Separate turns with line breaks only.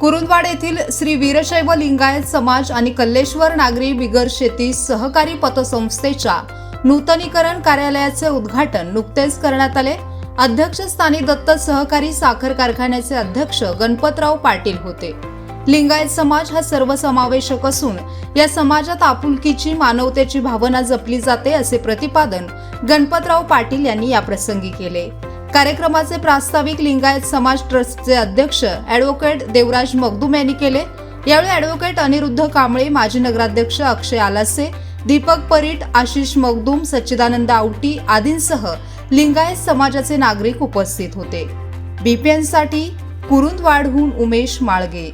कुरुंदवाड येथील श्री वीरशैव लिंगायत समाज आणि कल्लेश्वर नागरी बिगर शेती सहकारी पतसंस्थेच्या नूतनीकरण कार्यालयाचे उद्घाटन नुकतेच करण्यात आले. अध्यक्षस्थानी दत्त सहकारी साखर कारखान्याचे अध्यक्ष गणपतराव पाटील होते. लिंगायत समाज हा सर्वसमावेशक असून या समाजात आपुलकीची मानवतेची भावना जपली जाते असे प्रतिपादन गणपतराव पाटील यांनी याप्रसंगी केले. कार्यक्रमाचे प्रास्ताविक लिंगायत समाज ट्रस्टचे अध्यक्ष ॲडव्होकेट देवराज मगदूम यांनी केले. यावेळी ॲडव्होकेट अनिरुद्ध कांबळे माजी नगराध्यक्ष अक्षय आलासे दीपक परीट आशिष मगदूम सच्चिदानंद आवटी आदींसह लिंगायत समाजाचे नागरिक उपस्थित होते. बीपीएनसाठी कुरुंदवाडहून उमेश माळगे.